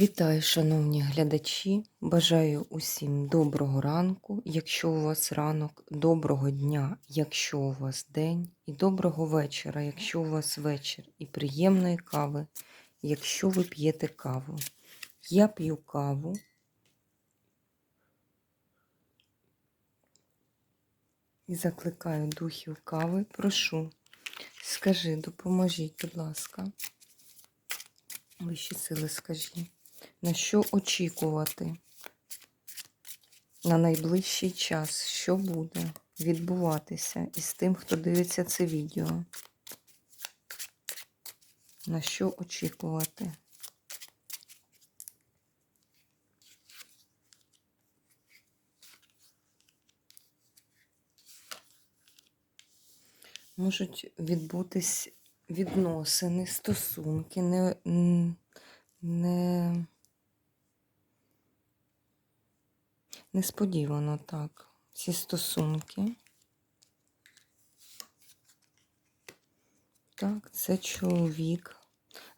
Вітаю, шановні глядачі! Бажаю усім доброго ранку, якщо у вас ранок, доброго дня, якщо у вас день, і доброго вечора, якщо у вас вечір, і приємної кави, якщо ви п'єте каву. Я п'ю каву. І закликаю духів кави. Прошу, скажи, допоможіть, будь ласка. Вищі сили скажіть. На що очікувати на найближчий час, що буде відбуватися із тим, хто дивиться це відео? На що очікувати? Можуть відбутись відносини, стосунки, не, не несподівано так. Ці стосунки. Так, це чоловік.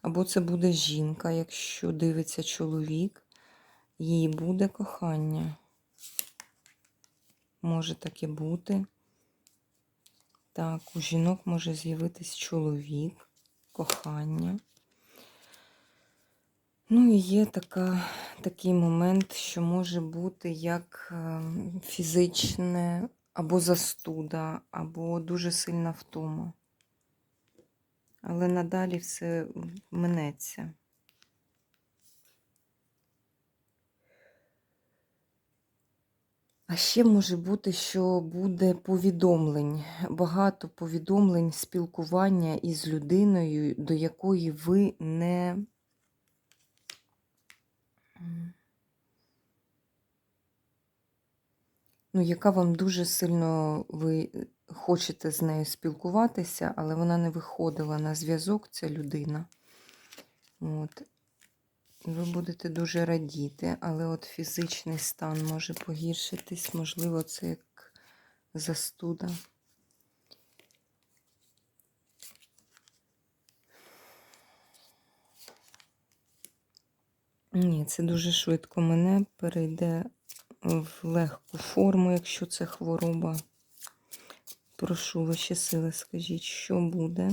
Або це буде жінка, якщо дивиться чоловік, їй буде кохання. Може таке бути. Так, у жінок може з'явитись чоловік, кохання. Ну і є така, такий момент, що може бути як ем, фізичне або застуда, або дуже сильна втома. Але надалі все минеться. А ще може бути, що буде повідомлень, багато повідомлень, спілкування із людиною, до якої ви не ну, яка вам дуже сильно ви хочете з нею спілкуватися, але вона не виходила на зв'язок, ця людина. От. Ви будете дуже радіти, але от фізичний стан може погіршитись, можливо, це як застуда. Ні, це дуже швидко мене перейде в легку форму, якщо це хвороба. Прошу ваші сили, скажіть, що буде?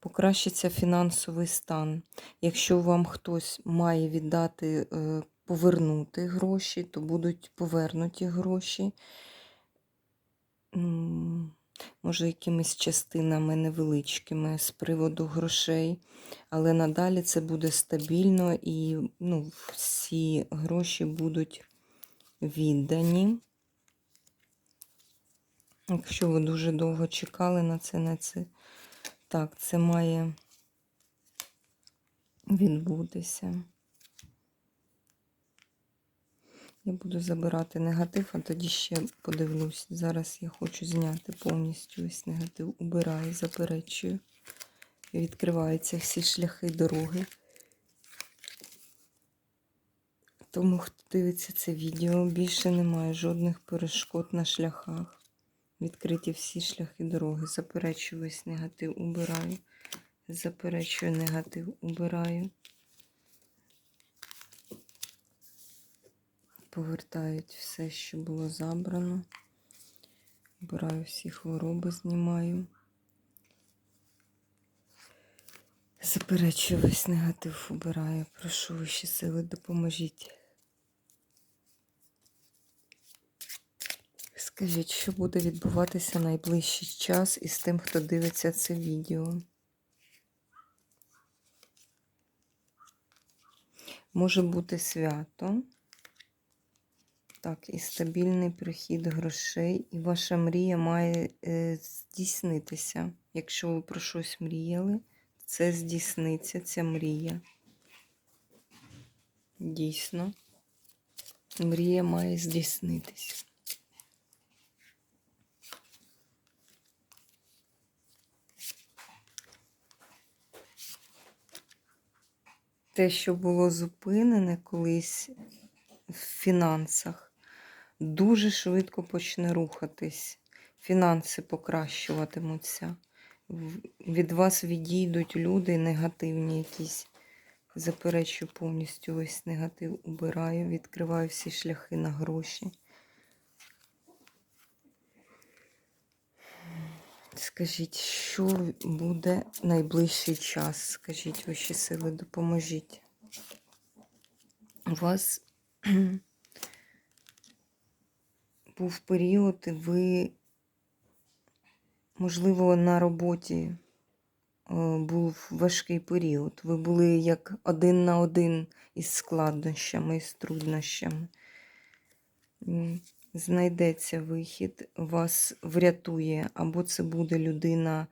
Покращиться фінансовий стан. Якщо вам хтось має віддати, е, повернути гроші, то будуть повернуті гроші. Може, якимись частинами невеличкими з приводу грошей, але надалі це буде стабільно і ну, всі гроші будуть віддані. Якщо ви дуже довго чекали на це, на це, так, це має відбутися. Я буду забирати негатив, а тоді ще подивлюсь. Зараз я хочу зняти повністю весь негатив. Убираю, заперечую. І Відкриваються всі шляхи дороги. Тому, хто дивиться це відео, більше немає жодних перешкод на шляхах. Відкриті всі шляхи дороги. Заперечую весь негатив, убираю. Заперечую негатив, убираю. Повертають все, що було забрано. Обираю всі хвороби, знімаю. Заперечую весь негатив, убираю. Прошу вищі сили, допоможіть. Скажіть, що буде відбуватися найближчий час із тим, хто дивиться це відео? Може бути свято. Так, і стабільний прихід грошей, і ваша мрія має е, здійснитися. Якщо ви про щось мріяли, це здійсниться, ця мрія. Дійсно, мрія має здійснитися. Те, що було зупинене колись в фінансах, дуже швидко почне рухатись. Фінанси покращуватимуться. Від вас відійдуть люди негативні якісь. Заперечую повністю весь негатив, убираю, відкриваю всі шляхи на гроші. Скажіть, що буде найближчий час? Скажіть ваші сили, допоможіть. У вас був період, і ви, можливо, на роботі е, був важкий період. Ви були як один на один із складнощами, із труднощами. Знайдеться вихід, вас врятує, або це буде людина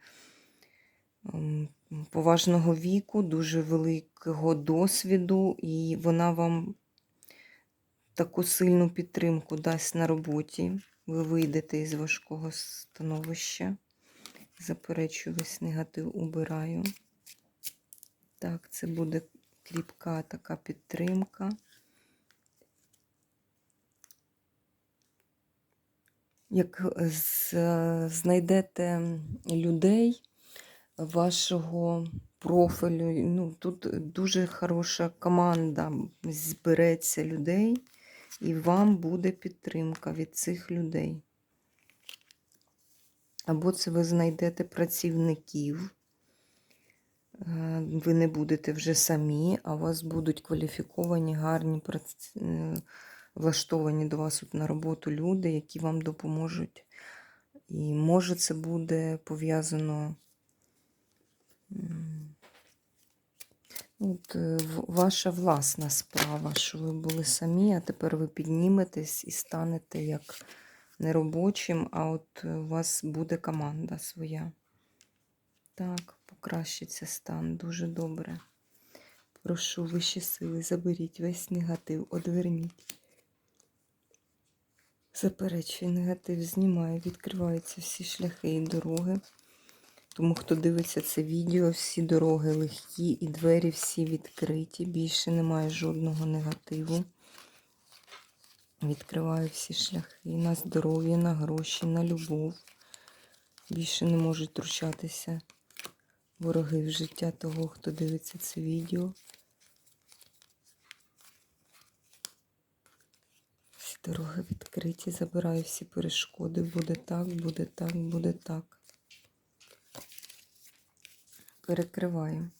поважного віку, дуже великого досвіду, і вона вам таку сильну підтримку дасть на роботі. Ви вийдете із важкого становища. Заперечую весь негатив, убираю. Так, це буде кріпка така підтримка. Як знайдете людей вашого профілю, ну, тут дуже хороша команда збереться людей, і вам буде підтримка від цих людей. Або це ви знайдете працівників, е, ви не будете вже самі, а у вас будуть кваліфіковані, гарні, е, влаштовані до вас на роботу люди, які вам допоможуть. І може це буде пов'язано. От, е, ваша власна справа, що ви були самі, а тепер ви підніметесь і станете як не робочим, а от е, у вас буде команда своя. Так, покращиться стан дуже добре. Прошу вищі сили, заберіть весь негатив, одверніть. Заперечую негатив, знімаю, відкриваються всі шляхи і дороги. Тому, хто дивиться це відео, всі дороги легкі і двері всі відкриті. Більше немає жодного негативу. Відкриваю всі шляхи на здоров'я, на гроші, на любов. Більше не можуть втручатися вороги в життя того, хто дивиться це відео. Всі дороги відкриті, забираю всі перешкоди. Буде так, буде так, буде так. Перекриваю.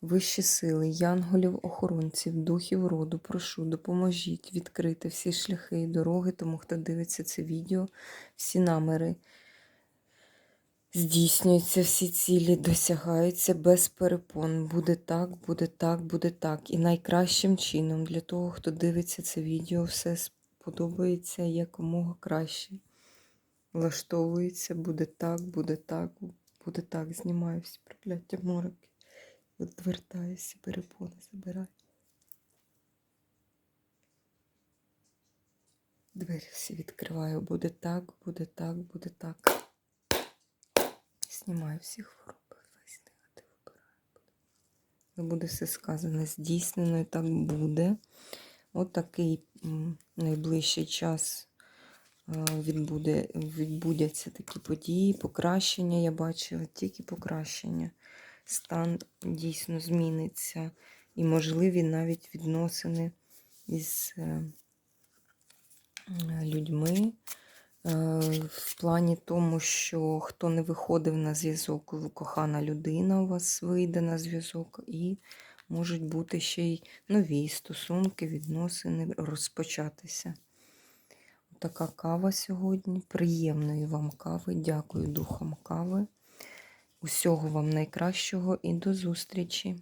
Вищі сили, янголів, охоронців, духів роду, прошу, допоможіть відкрити всі шляхи і дороги, тому хто дивиться це відео, всі наміри здійснюються, всі цілі досягаються без перепон. Буде так, буде так, буде так. І найкращим чином для того, хто дивиться це відео, все сподобається якомога краще. Влаштовується, буде так, буде так, буде так. Знімаю всі прокляття мороки. Відвертаюся, перепони забираю. Двері всі відкриваю. Буде так, буде так, буде так. Знімаю всі хвороби, весь негатив вибираю. І буде все сказане, здійснено і так буде. От найближчий час відбуде, відбудяться такі події, покращення, я бачила, тільки покращення. Стан дійсно зміниться. І можливі навіть відносини із е, е, людьми. Е, В плані тому, що хто не виходив на зв'язок, кохана людина у вас вийде на зв'язок, і можуть бути ще й нові стосунки, відносини розпочатися. Така кава сьогодні. Приємної вам кави. Дякую духам кави. Усього вам найкращого і до зустрічі!